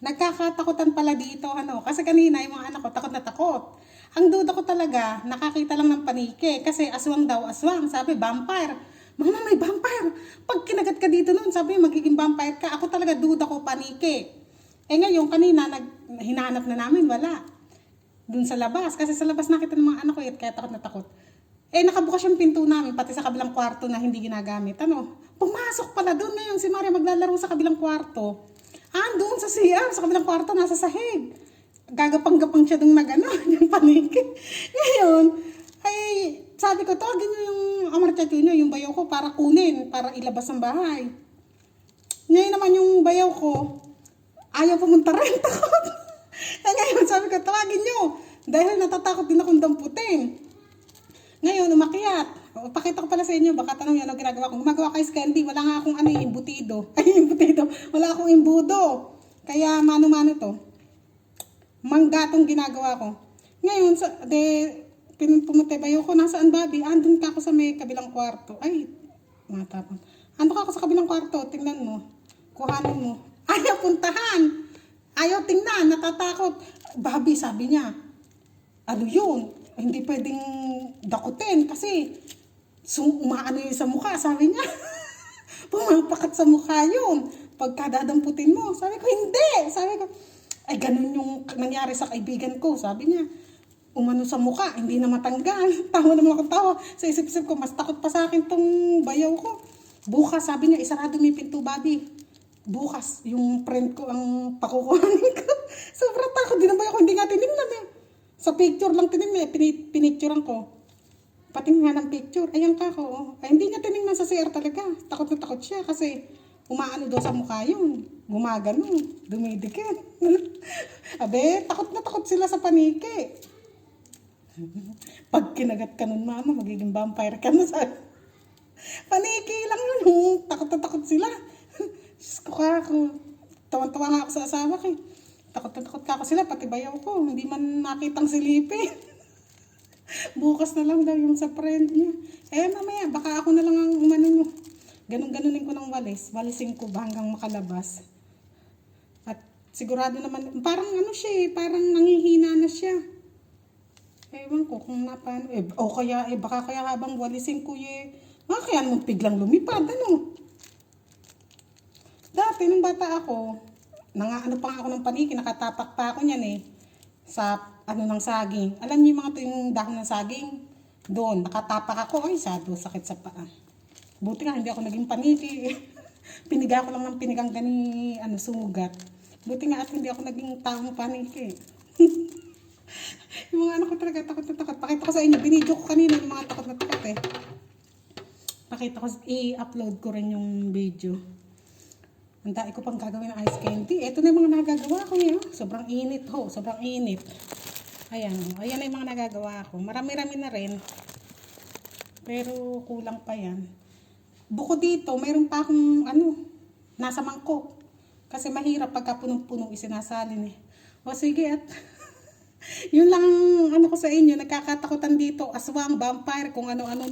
nagkakatakutan pala dito, ano, kasi kanina yung mga anak ko, takot na takot. Ang duda ko talaga, nakakita lang ng panike, kasi aswang daw, aswang, sabi, vampire. Mama, may vampire. Pag kinagat ka dito noon, sabi, magiging vampire ka. Ako talaga, duda ko, panike. Eh ngayon, kanina, nag, hinanap na namin, wala. Dun sa labas, kasi sa labas nakita ng mga anak ko, eh, kaya takot na takot. Eh, nakabukas yung pinto namin, pati sa kabilang kwarto na hindi ginagamit. Ano? Pumasok pala doon ngayon si Maria maglalaro sa kabilang kwarto. Ah, doon sa CR, sa kabilang kwarto, nasa sahig. Gagapang-gapang siya doon nag-ano, yung paniki. Ngayon, ay, sabi ko, tawagin niyo yung amartya niyo, yung bayaw ko, para kunin, para ilabas ang bahay. Ngayon naman yung bayaw ko, ayaw pumunta rin, takot. eh ngayon, sabi ko, tawagin niyo. Dahil natatakot din akong damputin. Ngayon, umakyat. O, Pakita ko pala sa inyo, baka tanong yan ang ginagawa ko. Gumagawa kay Scandy, wala nga akong ano, eh, imbutido. Ay, imbutido. Wala akong imbudo. Kaya mano-mano to. Manggatong ginagawa ko. Ngayon, sa, de, pumunta ko, nasaan Bobby? Andun ka ako sa may kabilang kwarto. Ay, matapon. Andun ka ako sa kabilang kwarto, tingnan mo. Kuhanin mo. Ayaw puntahan. Ayaw tingnan, natatakot. Bobby, sabi niya, ano yun? Hindi pwedeng dakutin kasi sum umaano yun sa mukha, sabi niya. Pumapakat sa mukha yun. Pagka dadamputin mo, sabi ko, hindi. Sabi ko, ay ganun yung nangyari sa kaibigan ko, sabi niya. Umano sa mukha, hindi na matanggal. Tawa naman ako tawa. Sa isip-isip ko, mas takot pa sa akin tong bayaw ko. Bukas, sabi niya, isarado mo yung pinto, Bobby. Bukas, yung friend ko ang pakukuhanin ko. Sobrang takot din bayaw ko, hindi nga tinignan eh. Sa picture lang tinignan eh, Pini- pinicturean ko. Pating nga ng picture, ayan ka ko. oh. Ay, hindi niya tinignan sa CR talaga. Takot na takot siya kasi umaano daw sa mukha yun. Gumagano, dumidikit. Abe, takot na takot sila sa paniki. Pag kinagat ka nun, mama, magiging vampire ka na sa... Paniki lang yun. oh. Takot na takot sila. Diyos ko ako. Tawan-tawa nga ako sa asawa ko. eh. Takot na takot ka ako sila, pati bayaw ko. Hindi man nakitang silipin. Bukas na lang daw yung sa friend niya. Eh, mamaya, baka ako na lang ang umano mo. Ganun-ganunin ko ng walis. Walisin ko ba hanggang makalabas. At sigurado naman, parang ano siya eh, parang nangihina na siya. Ewan ko kung napano. Eh, o kaya, eh, baka kaya habang walisin ko eh, ah, kaya nung biglang lumipad, ano? Dati, nung bata ako, nangaano pa nga ako ng paniki, nakatapak pa ako niyan eh. Sa, ano, ng saging. Alam niyo mga to yung dahon ng saging? Doon, nakatapak ako. Ay, sado, sakit sa paa. Buti nga, hindi ako naging paniki. Piniga ko lang ng pinigang gani, ano, sugat. Buti nga at hindi ako naging taong paniki. yung mga anak ko talaga, takot na takot. Pakita ko sa inyo, binidyo ko kanina yung mga takot na takot eh. Pakita ko, i-upload ko rin yung video. Ang dami ko pang gagawin ng ice candy. Ito na yung mga nagagawa ko eh. oh. Sobrang init ho. Sobrang init. Ayan. oh. Ayan na yung mga nagagawa ko. Marami-rami na rin. Pero kulang pa yan. Buko dito, mayroon pa akong ano, nasa mangkok. Kasi mahirap pagka punong-puno isinasalin eh. O sige at yun lang ang ano ko sa inyo, nagkakatakutan dito, aswang, vampire, kung ano-ano na.